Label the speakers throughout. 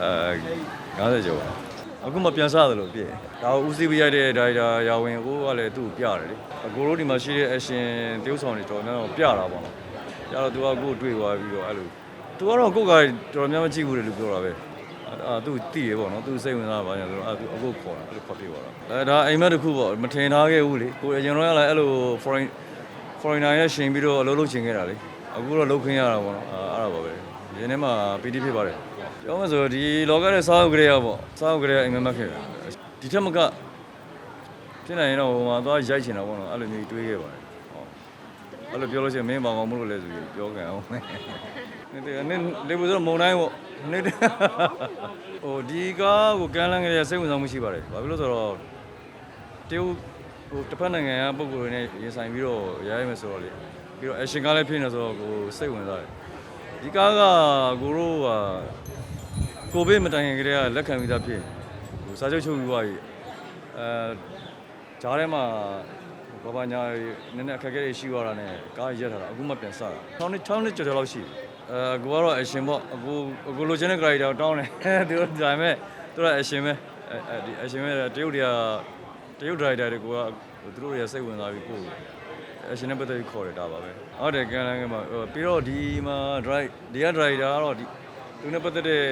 Speaker 1: အဲ90ကျော်ပါအခုမှပြန်စားတယ်လို့ပြည့်ဒါကိုဦးစီးပြရတဲ့ဒါရိုက်တာရာဝင်ကိုကလည်းသူ့ကိုပြတယ်လေအကိုတို့ဒီမှာရှိတဲ့ action တရုပ်ဆောင်တွေတော်တော်များများပြတာပေါ့နော်ပြတော့သူကကိုယ်တွေ့သွားပြီးတော့အဲ့လိုသူကတော့ကိုယ်ကတော်တော်များများကြည့်ဘူးတယ်လို့ပြောတာပဲအာသူတည်ရပေါ့နော်သူစိတ်ဝင်စားပါညာဆိုတော့အာသူအခုခေါ်တာအဲ့လိုခေါ်ပြပါတော့အဲဒါအိမ်မက်တစ်ခုပေါ့မထင်ထားခဲ့ဘူးလေကိုယ်အရင်တော့ကလည်းအဲ့လို foreign foreigner ရဲ့ရှင်ပြီးတော့အလုပ်လုပ်ချင်ခဲ့တာလေအခုတော့လုပ်ခင်းရတာပေါ့နော်အာအဲ့ဒါပါပဲရင်းထဲမှာပီတိဖြစ်ပါတယ် ပြောမှဆိုဒီလောကရဲ့စားအုပ်ကလေးရပေါ့စားအုပ်ကလေးအိမ်မက်မက်ခဲ့တာဒီထက်မကဖြစ်နိုင်ရင်တော့ဟိုမှာသွားရိုက်ချင်တာပေါ့နော်အဲ့လိုမျိုးတွေးခဲ့ပါတယ်ဟုတ်အဲ့လိုပြောလို့ရှိရင်မင်းဘာကောင်မလို့လဲဆိုပြီးပြောကန်အောင်နေတယ်နင်းလေဘူးဆိုမုံတိုင်းပေါ့နေတယ်ဟိုဒီကားကိုကန်လန်းကလေးစိတ်ဝင်စားမှုရှိပါတယ်ဘာဖြစ်လို့ဆိုတော့တရုတ်ဟိုတစ်ဖက်နိုင်ငံကပုံကိုယ်တွေနဲ့ရင်ဆိုင်ပြီးတော့ရိုက်မယ်ဆိုတော့လေပြီးတော့ action ကားလည်းဖြစ်နေဆိုတော့ကိုစိတ်ဝင်စားတယ်ဒီကားကကိုတို့က ကိုဗစ်မတိုင်ခင်ကတည်းကလက်ခံပြီးသားဖြစ်ဟိုစာချုပ်ချုပ်ပြီးသွားပြီအဲဂျားထဲမှာဘာဘာညာနည်းနည်းအခက်အခဲတွေရှိသွားတာနဲ့ကားရက်ထားတာအခုမှပြန်စတာထောင်းနှစ်ထောင်းနှစ်ကျော်ကျော်လောက်ရှိပြီအဲကိုကတော့ action ပေါ့အခုအခုလိုချင်တဲ့ character ကိုတောင်းတယ်သူတို့ဒါပေမဲ့သူတို့ action ပဲအဲဒီ action ပဲတရုတ်တွေကတရုတ် driver တွေကသူတို့တွေစိတ်ဝင်စားပြီးကိုယ်အရှင်နဲ့ပတ်သက်ပြီးခေါ်ရတာပါပဲဟုတ်တယ်ကန်လန်းကမှာပြီးတော့ဒီမှာ drive ဒီက driver ကတော့ဒီ သူနဲ့ပတ်သက်တဲ့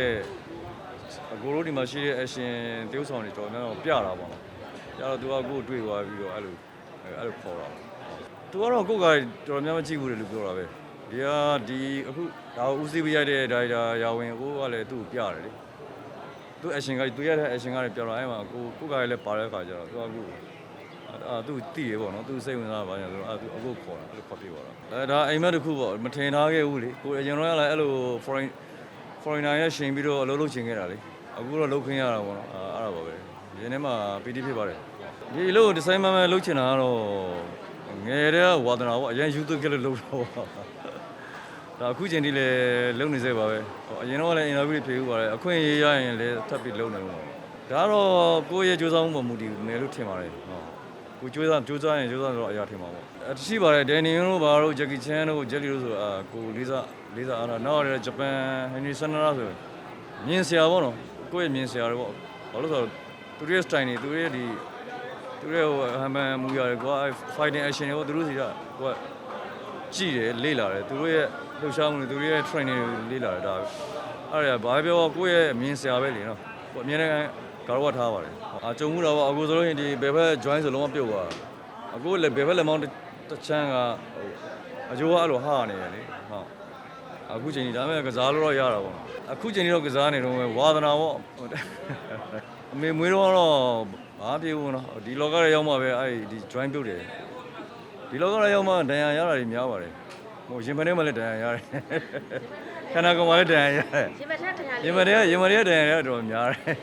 Speaker 1: အကိုတို့ဒီမှာရှိတဲ့ action တရုတ်ဆောင်တွေတော်တော်များများပြတာပေါ့နော်ပြတော့သူကကိုယ်တွေ့သွားပြီးတော့အဲ့လိုအဲ့လိုခေါ်တာသူကတော့ကိုယ်ကတော်တော်များများကြည့်ဘူးတယ်လို့ပြောတာပဲဒီကဒီအခုဒါဦးစီးပြရတဲ့ driver ရာဝင်ကိုကလည်းသူ့ကိုပြတယ်လေသူ action ကသူရတဲ့ action ကလည်းပြောတော့အဲ့မှာကိုကိုကလည်းပါတဲ့ခါကျတော့သူကကိုအာသူတည်ရပေါ့နော်သူစိတ်ဝင်စားပါညာဆိုတော့အာသူအခုခေါ်တာအဲ့လိုခေါ်ပြပါတော့အဲဒါအိမ်မက်တစ်ခုပေါ့မထင်ထားခဲ့ဘူးလေကိုအရင်တော့ကလည်းအဲ့လို foreign foreigner ရဲ့ရှင်ပြီးတော့အလုပ်လုပ်ချင်ခဲ့တာလေအခုတော့လုပ်ခင်းရတာပေါ့နော်အာအဲ့ဒါပါပဲရင်းထဲမှာပီတိဖြစ်ပါတယ်ဒီအလုပ်ဒီဇိုင်းမန်မန်လုပ်ချင်တာကတော့ငယ်တဲ့ဝါသနာပေါ့အရင်ယူသွကလေးလုပ်တော့ပေါ့ဒါအခုချိန်ထိလည်းလုပ်နေစေပါပဲဟိုအရင်တော့လည်း interview တွေဖြေဥပါတယ်အခွင့်အရေးရရင်လည်းထပ်ပြီးလုပ်နေမှာပေါ့ဒါကတော့ကိုယ့်ရဲ့ကြိုးစားမှုပေါ်မူတည်မယ်လို့ထင်ပါတယ်ဟုတ် ကိုကြိုးစားကြိုးစားရင်ကြိုးစားတော့အရာထင်ပါပေါ့အတရှိပါတယ်ဒန်နီယွန်တို့ဘာတို့ဂျက်ကီချန်တို့ဂျက်လီတို့ဆိုအာကိုလေးစားလေးစားအားတော့နောက်ရဂျပန်ဟန်နီဆန်နာဆိုမြင်စရာပေါ့နော်ကိုယ့်ရဲ့မြင်စရာတွေပေါ့ဘာလို့ဆိုတော့သူတို့ရဲ့ style တွေသူတို့ရဲ့ဒီသူတို့ရဲ့ဟိုဟမ်မန်မူရတယ်ကွာ fighting action တွေပေါ့သူတို့စီကကိုကကြည့်တယ်လေ့လာတယ်သူတို့ရဲ့လှုပ်ရှားမှုတွေသူတို့ရဲ့ training တွေလေ့လာတယ်ဒါအဲ့ဒါဘာပြောကိုယ့်ရဲ့မြင်စရာပဲလေနော်ကိုအမြဲတမ်း ကတော့ထားပါတယ်အာကြုံမှုတော့အခုဆိုလို့ရင်ဒီဘယ်ဘက် join ဆိုလုံးဝပြုတ်သွားအခုလည်းဘယ်ဘက်လက်မောင်းတစ်ချမ်းကဟိုအကျိုးကအဲ့လိုဟာနေတယ်လေဟုတ်အခုချိန်ကြီးဒါပေမဲ့ကစားလို့တော့ရတာပေါ့အခုချိန်ကြီးတော့ကစားနေတော့ဝါသနာပေါ့အမေမွေးတော့တော့ဘာပြေဘူးနော်ဒီလောကရဲ့ရောက်မှပဲအဲ့ဒီ join ပြုတ်တယ်ဒီလောကရဲ့ရောက်မှဒဏ်ရာရတာတွေများပါတယ်ဟိုရင်မထဲမှာလည်းဒဏ်ရာရတယ်ခန္ဓာကိုယ်မှာလည်းဒဏ်ရာရတယ်
Speaker 2: ရှင်မထက်တရားလေး
Speaker 1: ရင်မထဲရင်မထဲဒဏ်ရာရတော့များတယ်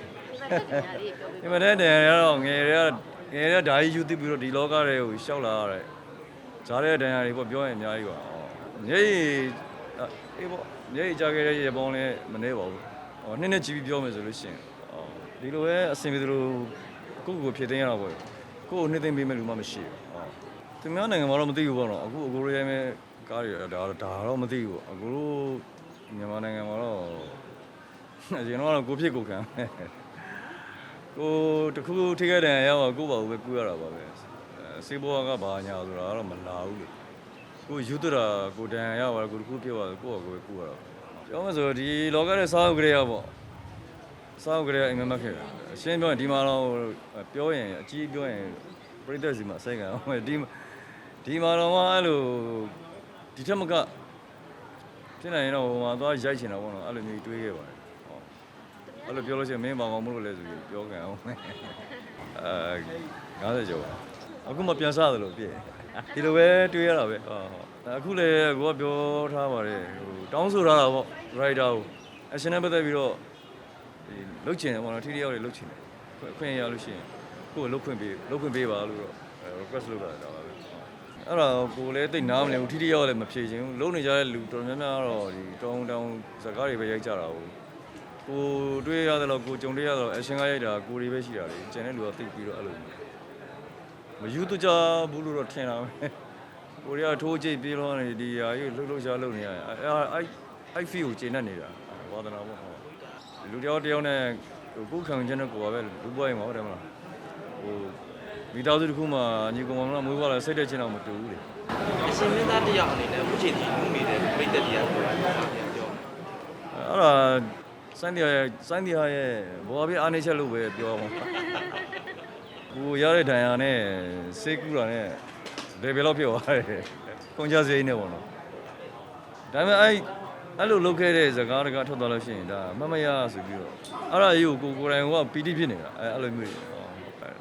Speaker 2: ရှင်မထက်တရားလေးပြောပြ
Speaker 1: ရင်မထဲဒဏ်ရာရတော့ငယ်တွေကငယ်တွေကဓာကြီးယူသိပြီးတော့ဒီလောကတွေကိုရှောက်လာရတယ်ဈားတဲ့ဒဏ်ရာတွေပေါ့ပြောရင်အများကြီးပါညိအေးပေါ့ညိကြခဲ့တဲ့ရေပေါင်းလည်းမနေပါဘူးဟောနှစ်နှစ်ကြည့်ပြီးပြောမယ်ဆိုလို့ရှိရင်ဟောဒီလိုပဲအဆင်ပြေသလိုကိုယ့်ကိုယ်ဖြည့်သိမ်းရတာပေါ့ကိုယ့်ကိုနှစ်သိမ်းပေးမဲ့လူမှမရှိဘူးဟောသူများနိုင်ငံမှာတော့မသိဘူးပေါ့နော်အခုအကိုရိုးရဲမဲ့ကားတွေဒါတော့ဒါတော့မသိဘူးအကိုတို့မြန်မာနိုင်ငံမှာတော့အရင်တော့ကိုဖြစ်ကိုခံ ကိုတခုခုထိခဲ့တယ်ရောက်တော့ကိုယ့်ဘာဘူးပဲကူရတာပါပဲအဲစေဘောကဘာညာဆိုတာကတော့မလာဘူးလေကိုယူတရာကိုတန်ရပါကိုတခုဖြစ်သွားကိုယ့်ဘာကိုပဲကူရတာပြောမှဆိုဒီလောကရဲ့စားအုပ်ကလေးရပေါ့စားအုပ်ကလေးအိမ်မက်မက်ခဲ့တာအရှင်းပြောရင်ဒီမှာတော့ပြောရင်အကြီးပြောရင်ပြိတ္တစီမှာစိတ်ကအောင်ဒီဒီမှာတော့အဲ့လိုဒီထက်မကဖြစ်နိုင်ရင်တော့ဟိုမှာသွားရိုက်ချင်တာပေါ့နော်အဲ့လိုမျိုးတွေးခဲ့ပါတယ်ဟုတ် အဲ့လိုပြောလို့ရှိရင်မင်းဘာကောင်မလို့လဲဆိုပြီးပြောကန်အောင်အဲ90ကျော်ပါအခုမှပြန်စားတယ်လို့ပြည့်ဒီလိုပဲတွေးရတာပဲဟုတ်ဟုတ်အခုလည်းကိုကပြောထားပါတယ်ဟိုတောင်းဆိုထားတာပေါ့ rider ကို action နဲ့ပတ်သက်ပြီးတော့ဒီလုတ်ချင်တယ်ပေါ့နော်ထိထိရောက်တွေလုတ်ချင်တယ်အခွင့်ရလို့ရှိရင်ကိုယ်လုတ်ခွင့်ပေးလုတ်ခွင့်ပေးပါလို့တော့ request လုပ်တာဒါပါပဲအဲ့တော့ကိုလည်းတိတ်နားမလဲဘူးထိထိရောက်လည်းမဖြေချင်ဘူးလုံနေကြတဲ့လူတော်တော်များများတော့ဒီတောင်းတောင်းစကားတွေပဲရိုက်ကြတာဟုတ် ကိုတွေ့ရတယ်လို့ကိုကြုံတွေ့ရတော့အရှင်ကရိုက်တာကိုတွေပဲရှိတာလေကျန်တဲ့လူကသိပြီးတော့အဲ့လိုမယူတကြဘူးလို့တော့ထင်တာပဲကိုတွေကထိုးကြိတ်ပြေးတော့နေဒီဟာကြီးလှုပ်လှုပ်ရှားလှုပ်နေရအဲ့အဲ့အဲ့ feel ကိုကျင်းနေနေတာဝါသနာပေါ့ဟုတ်လူတယောက်တစ်ယောက်နဲ့ဟိုကိုယ်ခံယူချက်နဲ့ကိုယ်ပါပဲလူပွားရင်မဟုတ်တယ်မလားဟိုမိသားစုတစ်ခုမှညီကောင်မလားမွေးဖွားလာစိတ်တက်ချင်းတော့မတူဘူးလေ
Speaker 3: အရှင်မင်းသားတစ်ယောက်အနေနဲ့အခုချိန်ထိလူနေတဲ့မိတ်သက်တရားကိုပြန်ပြော
Speaker 1: အဲ့ဒါ စန်ဒီယာရဲ့စန်ဒီယာရဲ့ဘောပြအားနေချက်လို့ပဲပြောအောင်ကိုရတဲ့ဒဏ်ရာနဲ့စေးကူးတာနဲ့လေဘယ်လောက်ဖြစ်သွားတယ်ခွန်ကြစေးနေပေါ့နော်ဒါပေမဲ့အဲ့အဲ့လိုလုပ်ခဲ့တဲ့ဇကားတကားထွက်သွားလို့ရှိရင်ဒါမမရဆိုပြီးတော့အဲ့ဒါကြီးကိုကိုကိုယ်တိုင်ကပီတိဖြစ်နေတာအဲ့အဲ့လိုမျိုးတွေ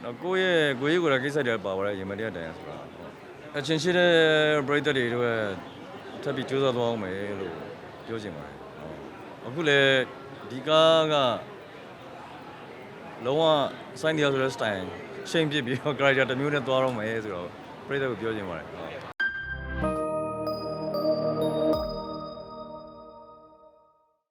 Speaker 1: နော်ကိုယ့်ရဲ့ကိုယ်ရေးကိုယ်ရဲ့ကိစ္စတွေပါသွားတယ်ရင်မတရားဒဏ်ရာဆိုတာအချင်းရှိတဲ့ပရိသတ်တွေတို့ရဲ့ထပ်ပြီးကြိုးစားသွားအောင်မယ်လို့ပြောချင်ပါတယ်အခုလေ ဒီကားကလုံးဝစိုင်းတရားဆိုတဲ့ style ရှင်းပြပြီးတော့ character တစ်မျိုးနဲ့သွားတော့မယ်ဆိုတော့ပြိတ္တကိုပြောချင်ပါတယ်ဟုတ်